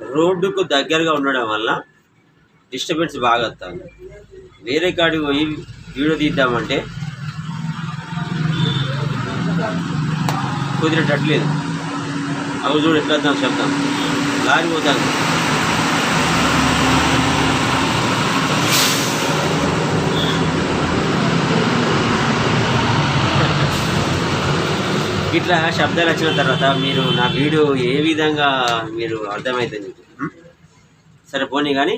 రోడ్డుకు దగ్గరగా ఉండడం వల్ల డిస్టర్బెన్స్ బాగా వస్తుంది. వేరే కాడికి పోయి వీడియో తీద్దామంటే కుదిరేటట్లేదు. అవి చూడు ఎట్లా వద్దాం చెప్తాం లారీ పోతాను ఇట్లా శబ్దాలు వచ్చిన తర్వాత మీరు నా వీడియో ఏ విధంగా మీరు అర్థమవుతుంది? సరే పోనీ కానీ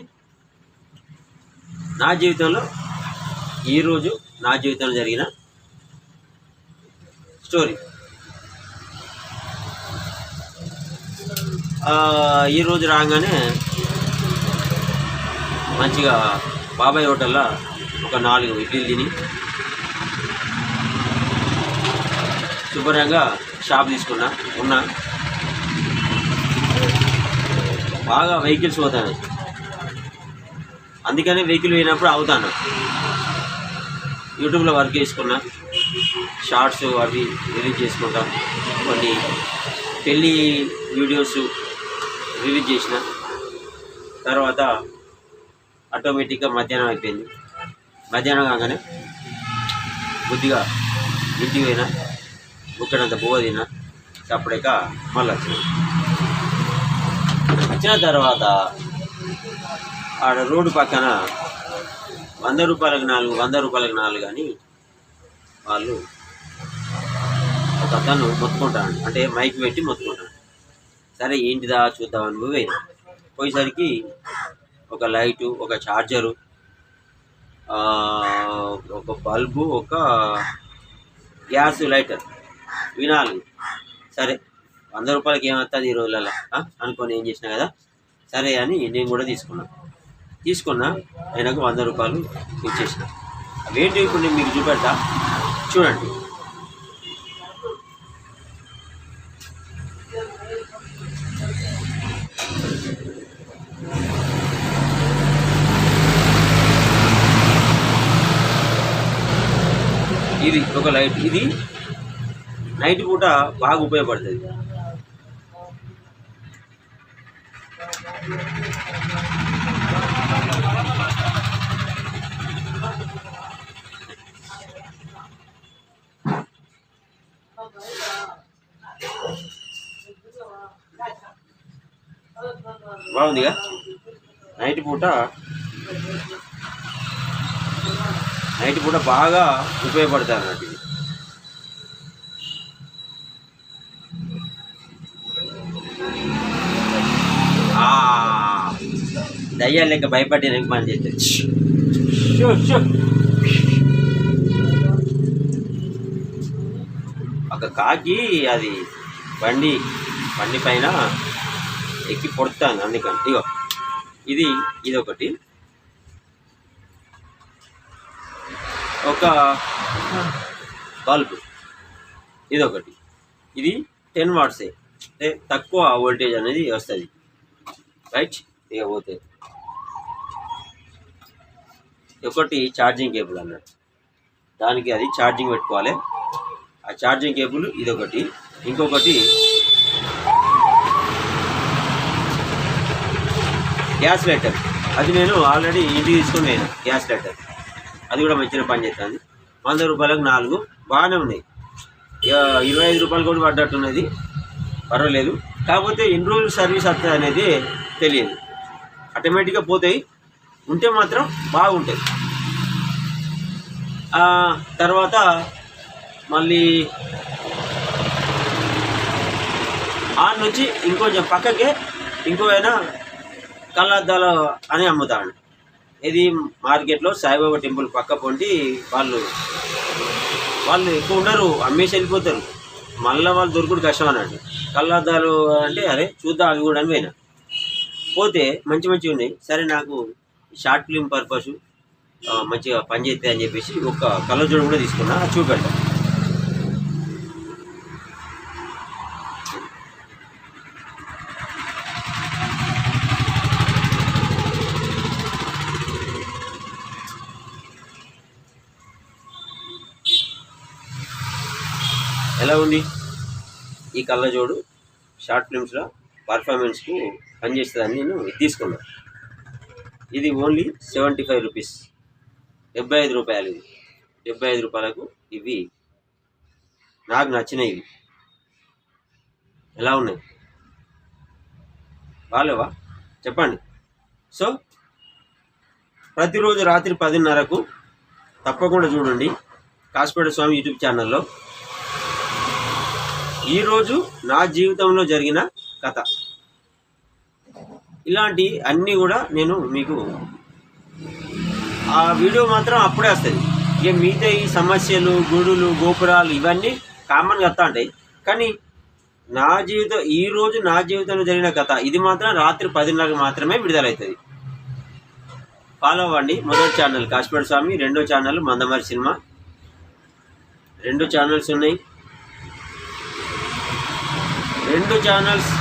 నా జీవితంలో ఈరోజు నా జీవితంలో జరిగిన స్టోరీ. ఈరోజు రాగానే మంచిగా బాబాయ్ హోటల్లో ఒక నాలుగు ఇడ్లీలు తిని శుభ్రంగా షాప్ తీసుకున్నా ఉన్నా. బాగా వెహికల్స్ పోతాను అందుకనే వెహికల్ పోయినప్పుడు అవుతాను. యూట్యూబ్లో వర్క్ చేసుకున్నా. షార్ట్స్ అవి రిలీజ్ చేసుకుంటా. కొన్ని పెళ్ళి వీడియోస్ రిలీజ్ చేసిన. తర్వాత ఆటోమేటిక్గా మధ్యాహ్నం అయిపోయింది. మధ్యాహ్నం కాగానే బుద్ధిగా ఇంటికి పోయినా. బుక్కడంత పువ్వ తిన చప్పుడేక మళ్ళీ వచ్చిన. వచ్చిన తర్వాత ఆడ రోడ్డు పక్కన వంద రూపాయలకు నాలుగు వంద రూపాయలకు నాలుగు అని వాళ్ళు ఒక అతను మొత్తుకుంటాడు. అంటే మైక్ పెట్టి మొత్తుకుంటాడు. సరే ఏంటిదా చూద్దామని పోయినా పోయేసరికి ఒక లైటు ఒక ఛార్జరు ఒక బల్బు ఒక గ్యాస్ లైటర్. ఇవి నాలుగు సరే వంద రూపాయలకి ఏమవుతుంది ఈ రోజులలో అనుకొని ఏం చేసినా కదా? సరే అని నేను కూడా తీసుకున్నా. తీసుకున్నా ఆయనకు వంద రూపాయలు ఇచ్చేసిన. అవేంటి ఇప్పుడు నేను మీకు చూపెడతా? చూడండి. ఇది ఒక లైట్. ఇది నైట్ పూట బాగా ఉపయోగపడుతుంది. బాగుందిగా? నైట్ పూట నైట్ పూట బాగా ఉపయోగపడుతుంది అన్నట్టు. దయ్యాలు లెక్క భయపడి నాకు పని చేస్తే. ఒక కాకి అది బండి బండి పైన ఎక్కి పొడుతాను అందుకని. ఇగో ఇది ఇది ఒకటి ఒక బల్బ్ ఇది ఒకటి ఇది టెన్ వాట్సే. అంటే తక్కువ వోల్టేజ్ అనేది వస్తుంది. రైట్? ఇక పోతే ఒకటి ఛార్జింగ్ కేబుల్ అన్నట్టు దానికి అది ఛార్జింగ్ పెట్టుకోవాలి. ఆ ఛార్జింగ్ కేబుల్ ఇదొకటి. ఇంకొకటి గ్యాస్ లైటర్ అది నేను ఆల్రెడీ ఇంటికి తీసుకుని పోయినా. గ్యాస్ లైటర్ అది కూడా మంచిగా పనిచేస్తుంది వంద రూపాయలకు నాలుగు. బాగానే ఉన్నాయి. ఇక ఇరవై ఐదు రూపాయలు కూడా పడ్డట్టున్నది. పర్వాలేదు. కాకపోతే ఎన్ని రోజులు సర్వీస్ వస్తుంది అనేది తెలియదు. ఆటోమేటిక్గా పోతాయి. ఉంటే మాత్రం బాగుంటుంది. తర్వాత మళ్ళీ ఆ నుంచి ఇంకొంచెం పక్కకే ఇంకోవైనా కళ్ళద్దాలు అని అమ్ముతాడు ఇది మార్కెట్లో సాయిబాబా టెంపుల్ పక్క పొంటి వాళ్ళు వాళ్ళు ఎక్కువ ఉండరు అమ్మేసి వెళ్ళిపోతారు. మళ్ళీ వాళ్ళు దొరుకుడు కష్టం అన్నాడు కళ్ళద్దాలు అంటే అరే చూద్దాం అవి కూడా అని పోయినా. పోతే మంచి మంచిగా ఉన్నాయి. సరే నాకు షార్ట్ ఫిల్మ్ పర్పస్ మంచిగా పనిచేస్తాయి అని చెప్పేసి ఒక కళ్ళజోడు కూడా తీసుకున్నా. అది చూపెడతా. ఎలా ఉంది? ఈ కళ్ళజోడు షార్ట్ ఫిల్మ్స్లో పర్ఫార్మెన్స్కు పనిచేస్తుందని నేను తీసుకున్నాను ఇది ఓన్లీ సెవెంటీ ఫైవ్ రూపీస్. డెబ్బై ఐదు రూపాయలు ఇది. డెబ్బై ఐదు రూపాయలకు ఇవి. నాకు నచ్చినాయి ఇవి. ఎలా ఉన్నాయి? బాగాలేవా చెప్పండి. సో ప్రతిరోజు రాత్రి పదిన్నరకు తప్పకుండా చూడండి కాసిపేట స్వామి యూట్యూబ్ ఛానల్లో. ఈరోజు నా జీవితంలో జరిగిన కథ. ఇలాంటి అన్నీ కూడా నేను మీకు ఆ వీడియో మాత్రం అప్పుడే వస్తుంది. ఇక మిగతా ఈ సమస్యలు గుడులు గోపురాలు ఇవన్నీ కామన్గా వస్తూ ఉంటాయి కానీ నా జీవితం ఈరోజు నా జీవితంలో జరిగిన కథ ఇది మాత్రం రాత్రి పదిన్నరకు మాత్రమే విడుదలవుతుంది. ఫాలో అవ్వండి. మొదటి ఛానల్ కాశ్మీర్ స్వామి రెండో ఛానల్ మందమరి సినిమా. రెండు ఛానల్స్ ఉన్నాయి. రెండు ఛానల్స్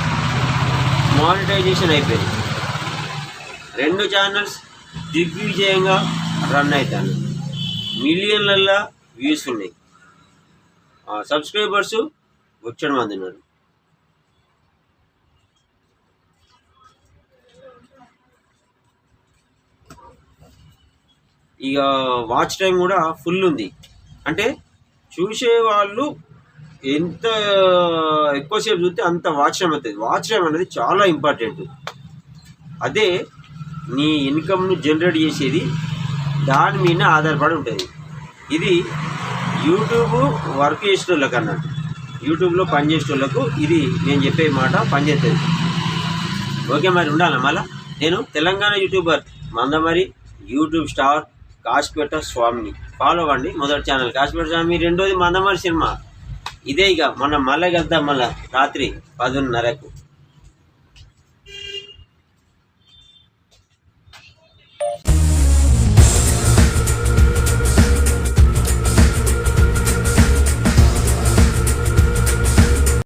మానిటైజేషన్ అయిపోయింది. రెండు ఛానల్స్ దిగ్విజయంగా రన్ అవుతాను మిలియన్లల్లా వ్యూస్ ఉన్నాయి. సబ్స్క్రైబర్స్ వచ్చడం మంది ఉన్నారు. ఇక వాచ్ టైం కూడా ఫుల్ ఉంది. అంటే చూసే వాళ్ళు ఎంత ఎక్కువసేపు చూస్తే అంత వాచ్ టైం అవుతుంది వాచ్ టైం అనేది చాలా ఇంపార్టెంట్ అదే నీ ఇన్కమ్ను జనరేట్ చేసేది దాని మీద ఆధారపడి ఉంటుంది. ఇది యూట్యూబ్ వర్క్ చేసే వాళ్ళకి అన్నట్టు. యూట్యూబ్లో పనిచేసిన వాళ్ళకు ఇది నేను చెప్పే మాట పనిచేస్తుంది ఓకే మరి ఉండాలి మళ్ళా? నేను Telangana YouTuber Mandamarri YouTube star Kashpet స్వామిని. ఫాలో అవ్వండి మొదటి ఛానల్. కాశ్పేట స్వామి రెండోది మందమరి సినిమా. ఇదే ఇక మొన్న మళ్ళీ వెళ్తాం మళ్ళా రాత్రి పదున్నరకు.